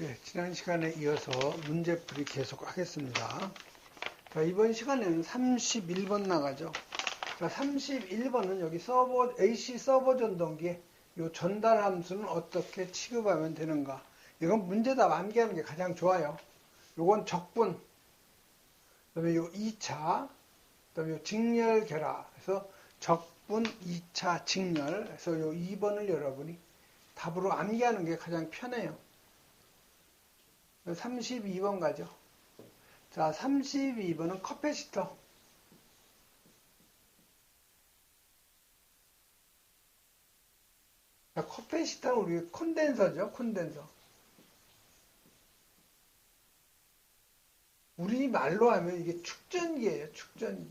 예, 지난 시간에 이어서 문제풀이 계속 하겠습니다. 자, 이번 시간에는 31번 나가죠. 자, 31번은 여기 서버, AC 서버 전동기에 이 전달 함수는 어떻게 취급하면 되는가. 이건 문제답 암기하는 게 가장 좋아요. 요건 적분, 그 다음에 요 2차, 그 다음에 요 직렬 결합. 그래서 적분 2차 직렬. 그래서 요 2번을 여러분이 답으로 암기하는 게 가장 편해요. 32번 가죠. 자, 32번은 커패시터. 자, 커패시터는 우리 콘덴서죠, 콘덴서. 우리 말로 하면 이게 축전기예요, 축전기.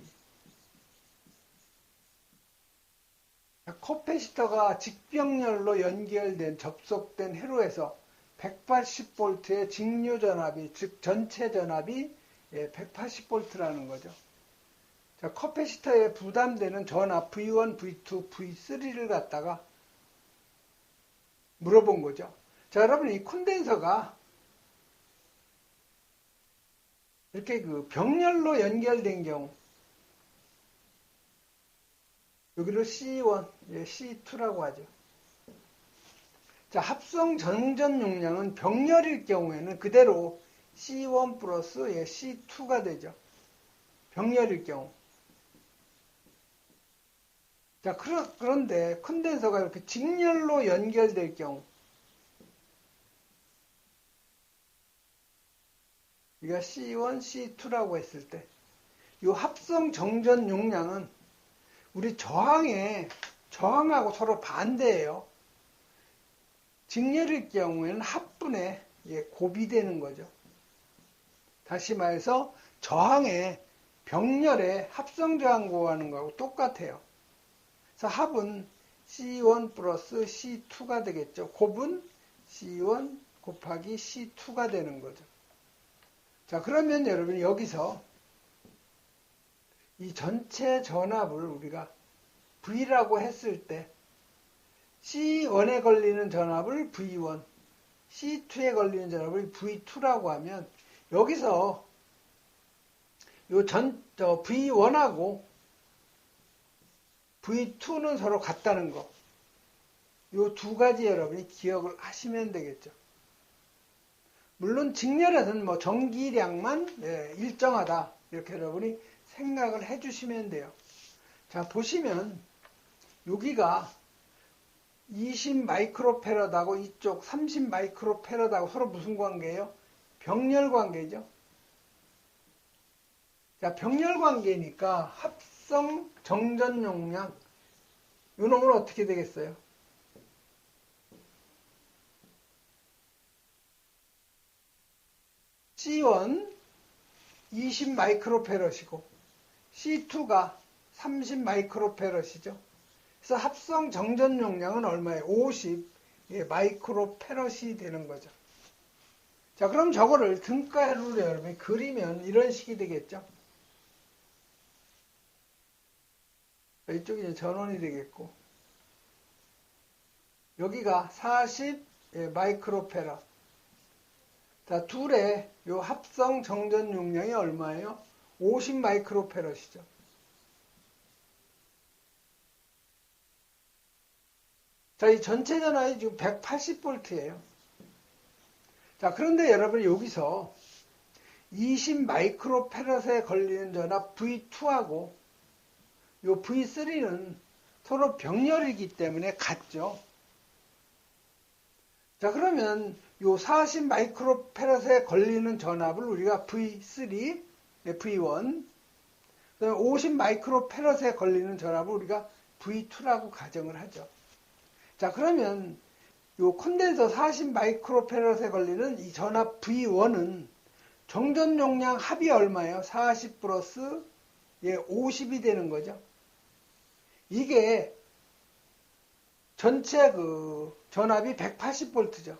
자, 커패시터가 직병렬로 연결된 접속된 회로에서 180V의 직류 전압이, 즉 전체 전압이 180V라는 거죠. 자, 커패시터에 부담되는 전압 V1, V2, V3를 갖다가 물어본 거죠. 자, 여러분 이 콘덴서가 이렇게 그 병렬로 연결된 경우 여기를 C1, C2라고 하죠. 자, 합성 전전 용량은 병렬일 경우에는 그대로 C1 플러스 C2가 되죠. 병렬일 경우. 자, 그런데 컨덴서가 이렇게 직렬로 연결될 경우 우리가 C1, C2라고 했을 때 이 합성 정전 용량은 우리 저항에 저항하고 서로 반대예요. 직렬일 경우에는 합분에 예, 고비되는 거죠. 다시 말해서 저항에 병렬에 합성 저항 구하는 거하고 똑같아요. 그래서 합은 C1 플러스 C2가 되겠죠. 곱은 C1 곱하기 C2가 되는 거죠. 자, 그러면 여러분 여기서 이 전체 전압을 우리가 V라고 했을 때 C1에 걸리는 전압을 V1, C2에 걸리는 전압을 V2라고 하면 여기서 요 전, 저 V1하고 V2는 서로 같다는 거. 요 두 가지 여러분이 기억을 하시면 되겠죠. 물론 직렬에서는 뭐 전기량만 예, 일정하다. 이렇게 여러분이 생각을 해 주시면 돼요. 자, 보시면 여기가 20 마이크로페러드하고 이쪽 30 마이크로페러드하고 서로 무슨 관계예요? 병렬 관계죠. 자, 병렬 관계니까 합성 정전 용량 이 놈은 어떻게 되겠어요? C1 20 마이크로페럿이고 C2가 30 마이크로페럿이죠. 그래서 합성 정전 용량은 얼마예요? 50 예, 마이크로 페럿이 되는 거죠. 자, 그럼 저거를 등가로 여러분이 그리면 이런 식이 되겠죠. 이쪽이 전원이 되겠고, 여기가 40 예, 마이크로 페럿. 자, 둘의 요 합성 정전 용량이 얼마예요? 50 마이크로 페럿이죠. 자, 이 전체 전압이 지금 180V예요. 자, 그런데 여러분 여기서 20 마이크로페럿에 걸리는 전압 V2하고 요 V3는 서로 병렬이기 때문에 같죠. 자, 그러면 요 40 마이크로페럿에 걸리는 전압을 우리가 V3, V1, 그다음에 50 마이크로페럿에 걸리는 전압을 우리가 V2라고 가정을 하죠. 자, 그러면 요 콘덴서 40 마이크로페럿에 걸리는 이 전압 V1은 정전 용량 합이 얼마예요? 40 플러스 예, 50이 되는 거죠. 이게 전체 그 전압이 180V죠.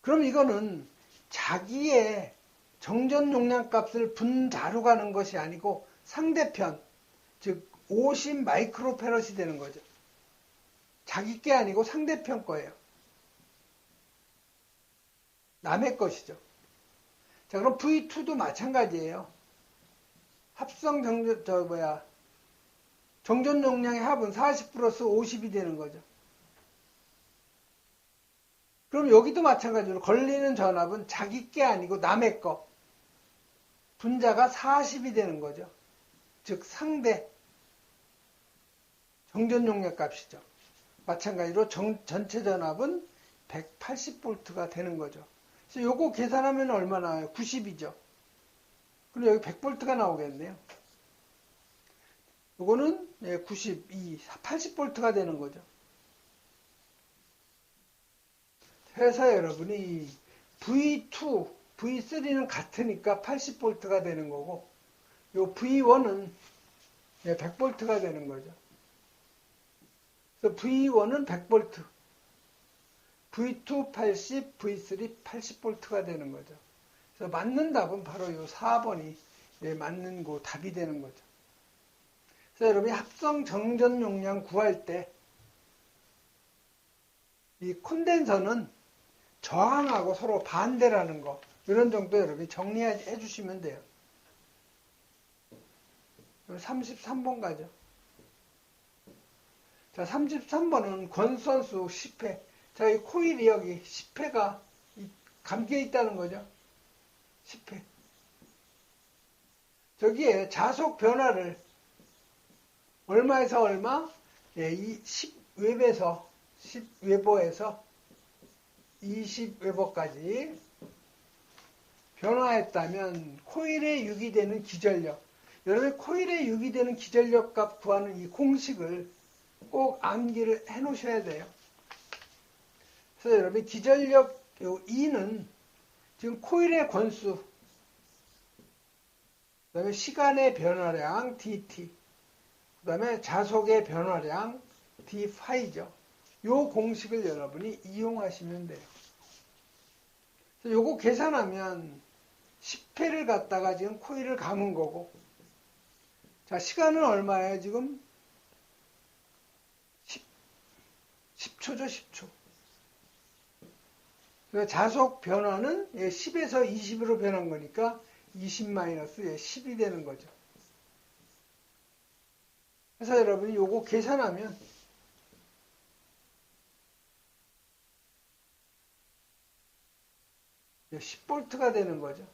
그럼 이거는 자기의 정전 용량 값을 분자로 가는 것이 아니고 상대편, 즉 50 마이크로페럿이 되는 거죠. 자기 게 아니고 상대편 거예요. 남의 것이죠. 자, 그럼 V2도 마찬가지예요. 합성 정전, 저, 뭐야, 정전 용량의 합은 40 플러스 50이 되는 거죠. 그럼 여기도 마찬가지로 걸리는 전압은 자기 게 아니고 남의 거. 분자가 40이 되는 거죠. 즉, 상대 정전 용량 값이죠. 마찬가지로 정, 전체 전압은 180V가 되는 거죠. 그래서 요거 계산하면 얼마나 나와요? 90이죠. 그럼 여기 100V가 나오겠네요. 요거는 92, 80V가 되는 거죠. 회사 여러분이 V2, V3는 같으니까 80V가 되는 거고 요 V1은 100V가 되는 거죠. 그래서 V1은 100V, V2 80, V3 80V가 되는 거죠. 그래서 맞는 답은 바로 이 4번이 맞는 거 답이 되는 거죠. 그래서 여러분이 합성 정전 용량 구할 때 이 콘덴서는 저항하고 서로 반대라는 거 이런 정도 여러분이 정리해 주시면 돼요. 33번 가죠. 자, 33번은 권선수 10회. 자, 이 코일이 여기 10회가 감겨 있다는 거죠. 10회. 저기에 자속 변화를 얼마에서 얼마? 예, 이 10웹에서 10웨버에서 20웨버까지 변화했다면 코일에 유기되는 기전력 여러분 코일에 유기되는 기전력 값 구하는 이 공식을 꼭 암기를 해 놓으셔야 돼요. 그래서 여러분 기전력 요 E는 지금 코일의 권수 그 다음에 시간의 변화량 dt 그 다음에 자속의 변화량 d 파이죠. 요 공식을 여러분이 이용하시면 돼요. 그래서 요거 계산하면 10회를 갖다가 지금 코일을 감은 거고 자 시간은 얼마예요 지금 10, 10초죠 10초 자속 변화는 10에서 20으로 변한 거니까 20 마이너스 10이 되는 거죠. 그래서 여러분이 요거 계산하면 10볼트가 되는 거죠.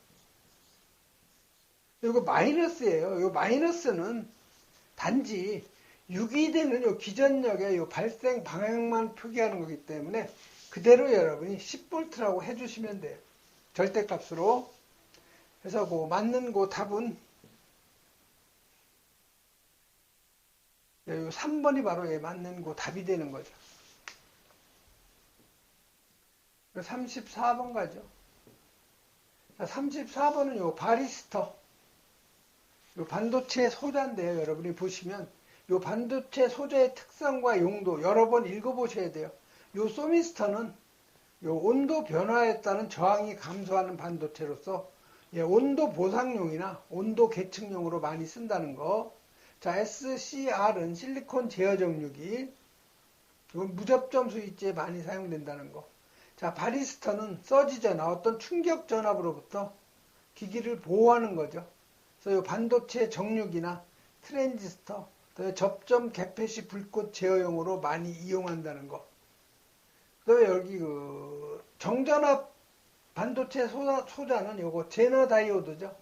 이거 마이너스예요. 이 마이너스는 단지 유기되는 요 기전력의 요 발생 방향만 표기하는 거기 때문에 그대로 여러분이 10볼트라고 해주시면 돼요. 절대값으로. 그래서 그 맞는 그 답은 3번이 바로 맞는 그 답이 되는 거죠. 34번 가죠. 34번은 요 바리스터. 요 반도체 소자인데요. 여러분이 보시면 요 반도체 소재의 특성과 용도 여러 번 읽어보셔야 돼요. 요 소미스터는 요 온도 변화에 따른 저항이 감소하는 반도체로서 예, 온도 보상용이나 온도 계측용으로 많이 쓴다는 거. 자, SCR은 실리콘 제어 정류기. 이건 무접점 스위치에 많이 사용된다는 거. 자, 바리스터는 서지 전압, 어떤 충격 전압으로부터 기기를 보호하는 거죠. 그래서 이 반도체 정류기나 트랜지스터, 접점 개폐시 불꽃 제어용으로 많이 이용한다는 거. 그 여기 그 정전압 반도체 소자, 소자는 요거 제너 다이오드죠.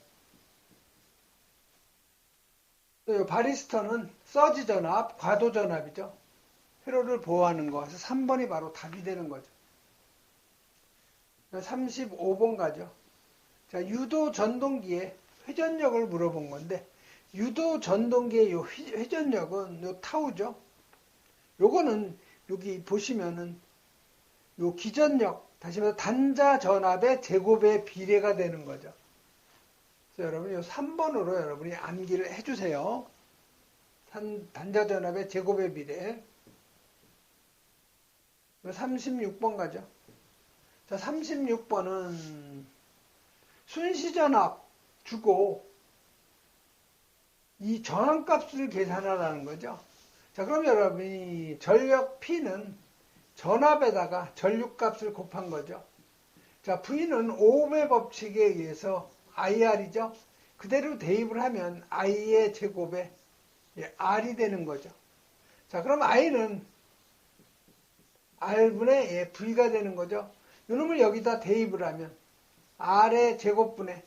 또 바리스터는 서지 전압, 과도 전압이죠. 회로를 보호하는 거. 그래서 3번이 바로 답이 되는 거죠. 35번 가죠. 자, 유도 전동기의 회전력을 물어본 건데, 유도 전동기의 요 회전력은 요 타우죠. 요거는 여기 보시면은 요 기전력, 다시 말해서 단자 전압의 제곱의 비례가 되는 거죠. 그래서 여러분 요 3번으로 여러분이 암기를 해주세요. 단자 전압의 제곱의 비례. 36번 가죠. 자, 36번은 순시전압 주고 이 전압값을 계산하라는 거죠. 자, 그럼 여러분이 전력 P는 전압에다가 전류값을 곱한 거죠. 자, V는 오음의 법칙에 의해서 IR이죠. 그대로 대입을 하면 I의 제곱에 예, R이 되는 거죠. 자, 그럼 I는 R분의 예, V가 되는 거죠. 이놈을 여기다 대입을 하면 R의 제곱분의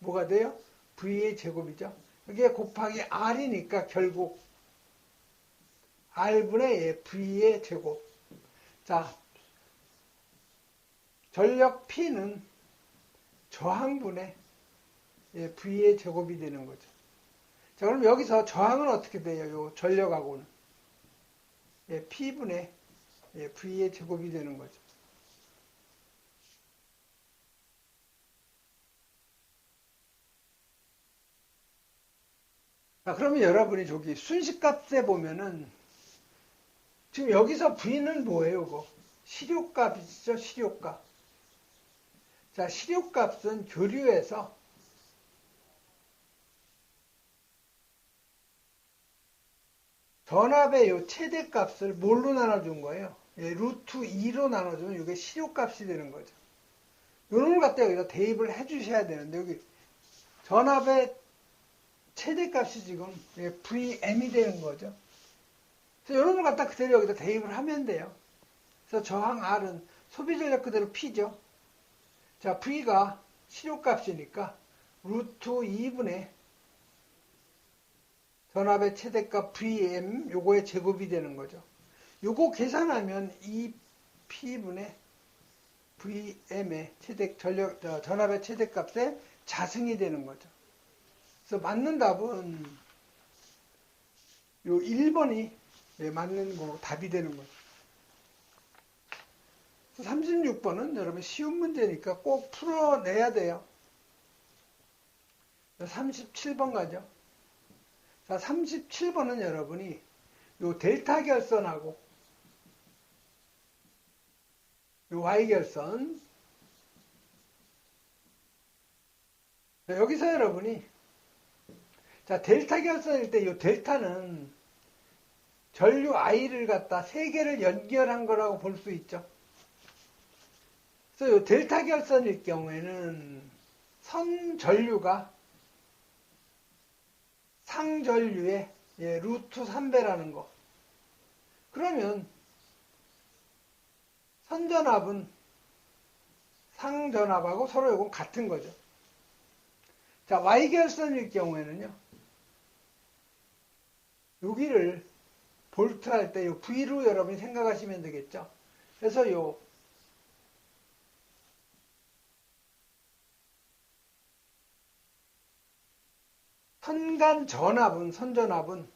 뭐가 돼요? V의 제곱이죠. 이게 곱하기 R이니까 결국 R분의 예, V의 제곱. 자, 전력 P는 저항분의 예, V의 제곱이 되는 거죠. 자, 그럼 여기서 저항은 어떻게 돼요? 요 전력하고는. 예, P분의 예, V의 제곱이 되는 거죠. 자, 그러면 여러분이 저기 순식값에 보면은 지금 여기서 V는 뭐예요, 그거? 시료값이죠, 시료값. 자, 시료값은 교류에서 전압의 요 최대값을 뭘로 나눠준 거예요? 예, 루트 2로 나눠주면 이게 시료값이 되는 거죠. 요놈을 갖다 여기다 대입을 해주셔야 되는데 여기 전압의 최대값이 지금 예, VM이 되는 거죠. 그래서 요놈을 갖다 그대로 여기다 대입을 하면 돼요. 그래서 저항 R은 소비전력 그대로 P죠. 자, V가 시료값이니까 루트 2분의 전압의 최대값 VM 요거의 제곱이 되는 거죠. 요거 계산하면 이 P분의 VM의 최대 전력 전압의 최대값의 자승이 되는 거죠. 그래서 맞는 답은 요 1번이 맞는 거 답이 되는 거죠. 36번은 여러분 쉬운 문제니까 꼭 풀어내야 돼요. 37번 가죠. 자, 37번은 여러분이 요 델타 결선하고 요 Y 결선 자, 여기서 여러분이 자 델타 결선일 때요 델타는 전류 I를 갖다 세 개를 연결한 거라고 볼 수 있죠. 그래서 요 델타 결선일 경우에는 선 전류가 상전류의 예, 루트 3배라는 거. 그러면 선전압은 상전압하고 서로 이건 같은 거죠. 자, Y결선일 경우에는요. 여기를 볼트 할때이 V로 여러분이 생각하시면 되겠죠. 그래서 요 선간 전압은 선전압은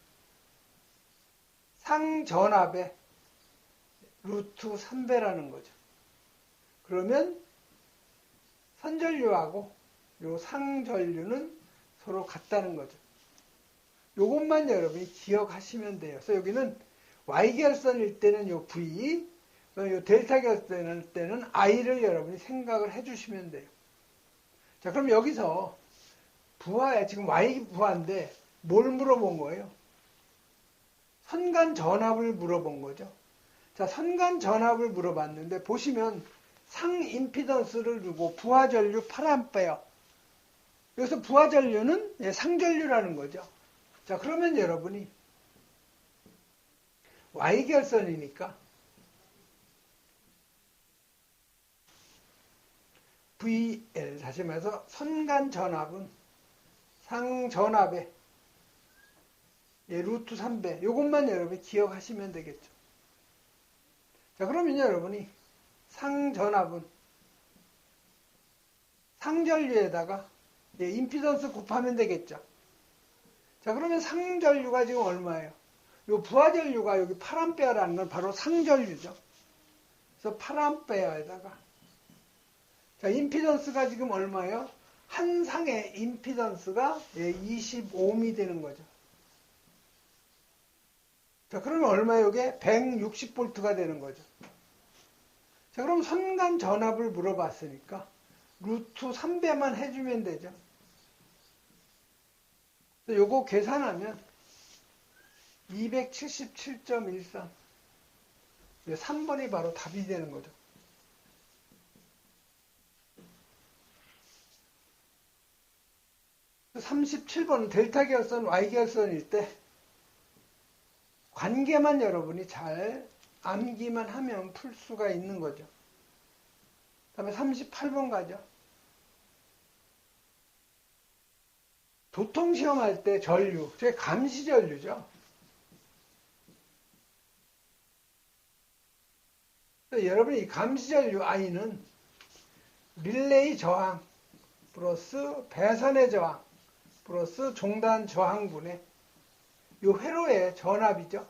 상전압의 루트 3배라는 거죠. 그러면 선전류하고 요 상전류는 서로 같다는 거죠. 요것만 여러분이 기억하시면 돼요. 그래서 여기는 Y결선일 때는 요 V, 요 델타 결선일 때는 I를 여러분이 생각을 해주시면 돼요. 자, 그럼 여기서 부하에 지금 Y 부하인데 뭘 물어본 거예요? 선간 전압을 물어본 거죠. 자, 선간 전압을 물어봤는데 보시면 상 임피던스를 두고 부하 전류 8A예요. 여기서 부하 전류는 예, 상 전류라는 거죠. 자, 그러면 여러분이 Y결선이니까 VL 다시 말해서 선간 전압은 상전압에 예, 루트 3배 이것만 여러분이 기억하시면 되겠죠. 자 그러면 여러분이 상전압은 상전류에다가 예, 임피던스 곱하면 되겠죠. 자 그러면 상전류가 지금 얼마예요? 요 부하전류가 여기 8암페어라는 건 바로 상전류죠. 그래서 8암페어에다가 자 임피던스가 지금 얼마예요? 한 상의 임피던스가 25미 예, 되는 거죠. 자, 그러면 얼마예요? 이게 160볼트가 되는 거죠. 자, 그럼 선간 전압을 물어봤으니까 루트 3배만 해주면 되죠. 요거 계산하면 277.13 3번이 바로 답이 되는 거죠. 37번 델타 결선, Y 결선일 때 관계만 여러분이 잘 암기만 하면 풀 수가 있는 거죠. 다음에 삼십팔 번 가죠. 도통 시험할 때 전류, 제 감시 전류죠. 여러분이 이 감시 전류 I는 릴레이 저항 플러스 배선의 저항 플러스 종단 저항분의 이 회로의 전압이죠.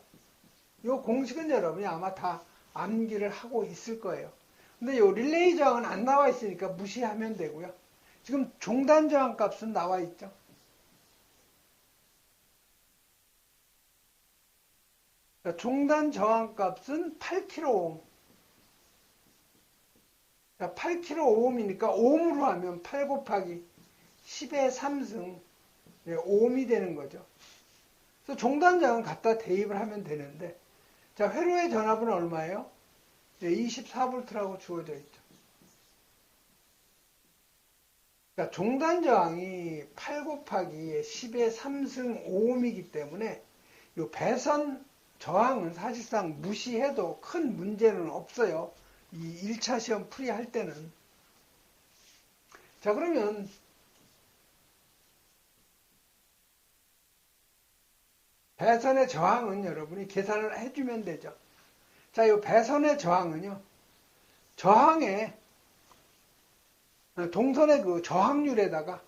이 공식은 여러분이 아마 다 암기를 하고 있을 거예요. 근데 이 릴레이 저항은 안 나와 있으니까 무시하면 되고요. 지금 종단 저항 값은 나와 있죠. 종단 저항 값은 8kΩ. 8kΩ이니까 옴으로 하면 8 곱하기 10의 3승 네, 옴이 되는 거죠. 그래서 종단장은 갖다 대입을 하면 되는데 자 회로의 전압은 얼마예요? 네, 24V라고 주어져 있죠. 그러니까 종단 저항이 8 곱하기 10의 3승 5옴이기 때문에 이 배선 저항은 사실상 무시해도 큰 문제는 없어요. 이 1차 시험 풀이할 때는. 자, 그러면 배선의 저항은 여러분이 계산을 해주면 되죠. 자, 이 배선의 저항은요. 저항의 동선의 그 저항률에다가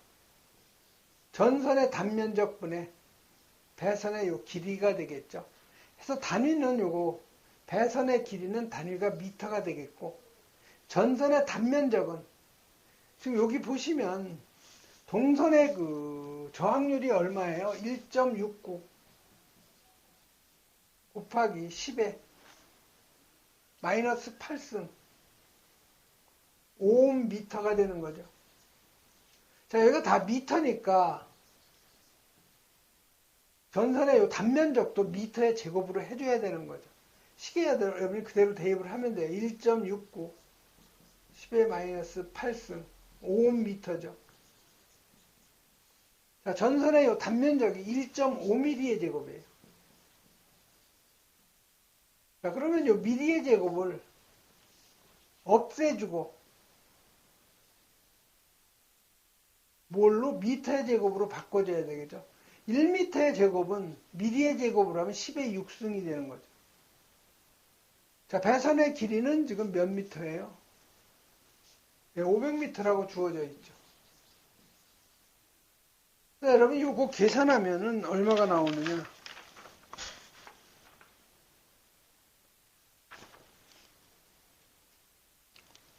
전선의 단면적분의 배선의 요 길이가 되겠죠. 그래서 단위는 요거 배선의 길이는 단위가 미터가 되겠고 전선의 단면적은 지금 여기 보시면 동선의 그 저항률이 얼마예요? 1.69 곱하기 10에 마이너스 8승 5옴 미터가 되는 거죠. 자, 여기가 다 미터니까 전선의 요 단면적도 미터의 제곱으로 해줘야 되는 거죠. 시계에 여러분이 그대로 대입을 하면 돼요. 1.69 10의 마이너스 8승 5옴 미터죠. 자, 전선의 요 단면적이 1.5mm의 제곱이에요. 자, 그러면 요 미리의 제곱을 없애주고 뭘로? 미터의 제곱으로 바꿔줘야 되겠죠. 1미터의 제곱은 미리의 제곱으로 하면 10의 6승이 되는 거죠. 자, 배선의 길이는 지금 몇 미터예요? 네, 500미터라고 주어져 있죠. 자, 여러분 이거 계산하면은 얼마가 나오느냐?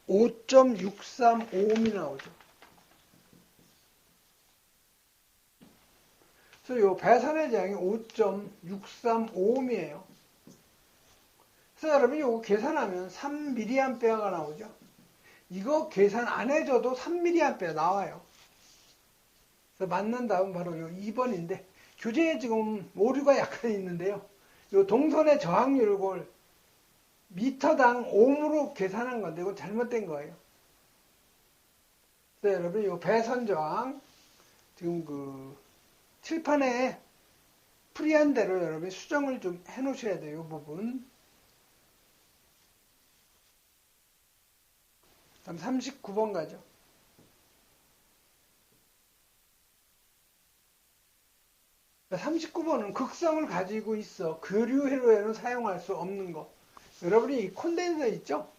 5.635옴이 나오죠. 그래서 이 배선의 장이 5.635옴이에요. 그래서 여러분 이거 계산하면 3mA가 나오죠. 이거 계산 안 해줘도 3mA 나와요. 그래서 맞는 답은 바로 이 2번인데 교재에 지금 오류가 약간 있는데요. 이 동선의 저항률을 미터당 옴으로 계산한 건데 이거 잘못된 거예요. 그래서 여러분 이 배선 저항 지금 그 칠판에 프리한 대로 여러분이 수정을 좀 해 놓으셔야 돼요. 이 부분. 다음 39번 가죠. 39번은 극성을 가지고 있어 교류 회로에는 사용할 수 없는 거. 여러분이 이 콘덴서 있죠?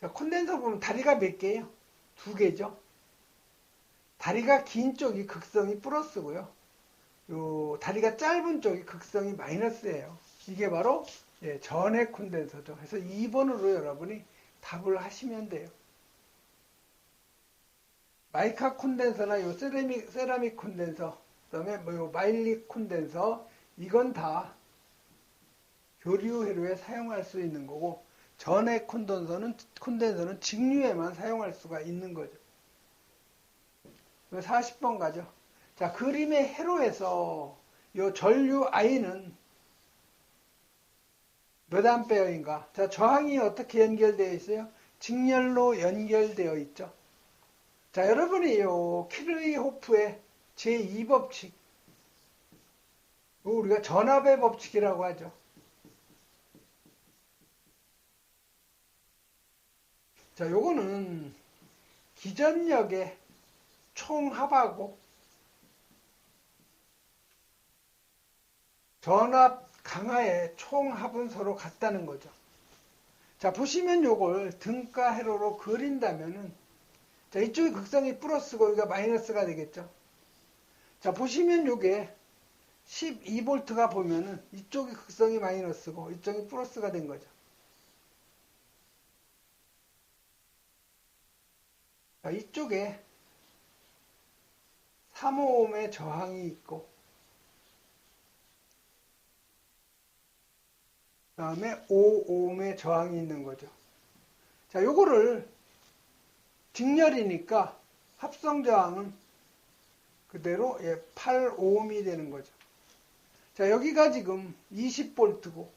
자, 콘덴서 보면 다리가 몇 개예요? 두 개죠. 다리가 긴 쪽이 극성이 플러스고요. 요 다리가 짧은 쪽이 극성이 마이너스예요. 이게 바로 예, 전액 콘덴서죠. 그래서 2번으로 여러분이 답을 하시면 돼요. 마이카 콘덴서나 요 세라믹, 세라믹 콘덴서, 그 다음에 뭐요 마일릭 콘덴서, 이건 다 교류 회로에 사용할 수 있는 거고, 전액 콘덴서는, 콘덴서는 직류에만 사용할 수가 있는 거죠. 40번 가죠. 자, 그림의 회로에서 요 전류 I는 몇 암페어인가? 자, 저항이 어떻게 연결되어 있어요? 직렬로 연결되어 있죠. 자, 여러분이 요 키르이호프의 제2법칙, 우리가 전압의 법칙이라고 하죠. 자, 요거는 기전력의 총합하고 전압 강하의 총합은 서로 같다는 거죠. 자, 보시면 요걸 등가 회로로 그린다면은 자, 이쪽이 극성이 플러스고 여기가 마이너스가 되겠죠. 자, 보시면 요게 12V가 보면은 이쪽이 극성이 마이너스고 이쪽이 플러스가 된 거죠. 자, 이쪽에 3호옴의 저항이 있고 그 다음에 5옴의 저항이 있는 거죠. 자, 요거를 직렬이니까 합성 저항은 그대로 예, 8옴이 되는 거죠. 자, 여기가 지금 20V고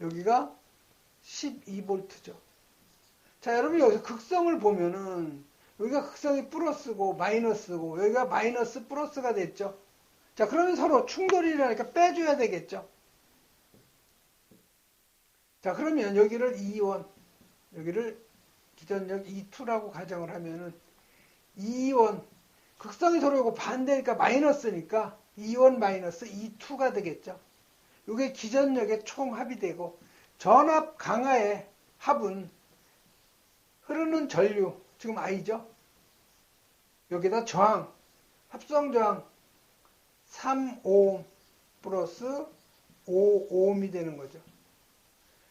여기가 12V죠. 자, 여러분 여기서 극성을 보면은 여기가 극성이 플러스고 마이너스고 여기가 마이너스 플러스가 됐죠. 자, 그러면 서로 충돌이라니까 빼줘야 되겠죠. 자, 그러면 여기를 2원, 여기를 기전력 2투라고 가정을 하면은 2원, 극성이 서로 이거 반대니까 마이너스니까 2원 마이너스 2투가 되겠죠. 이게 기전력의 총합이 되고 전압 강하의 합은 흐르는 전류, 지금 I죠? 여기다 저항, 합성 저항 3옴 플러스 5옴이 되는 거죠.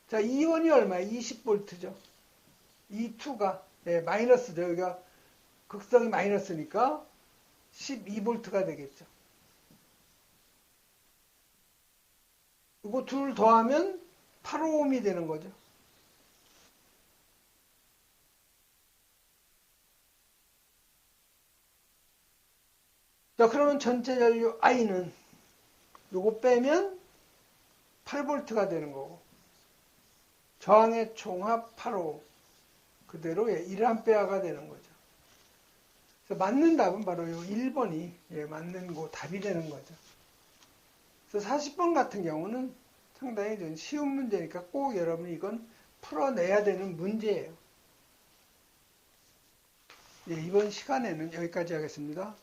자, 2원이 얼마야? 20V죠. 2투가 예, 마이너스죠. 여기가 극성이 마이너스니까 12V가 되겠죠. 이거 둘 더하면 8옴이 되는 거죠. 자, 그러면 전체 전류 I는 요거 빼면 8V가 되는 거고 저항의 총합 8호 그대로 1A가 되는 거죠. 그래서 맞는 답은 바로 요 1번이 예, 맞는 거 답이 되는 거죠. 그래서 40번 같은 경우는 상당히 좀 쉬운 문제니까 꼭 여러분이 이건 풀어내야 되는 문제예요. 예, 이번 시간에는 여기까지 하겠습니다.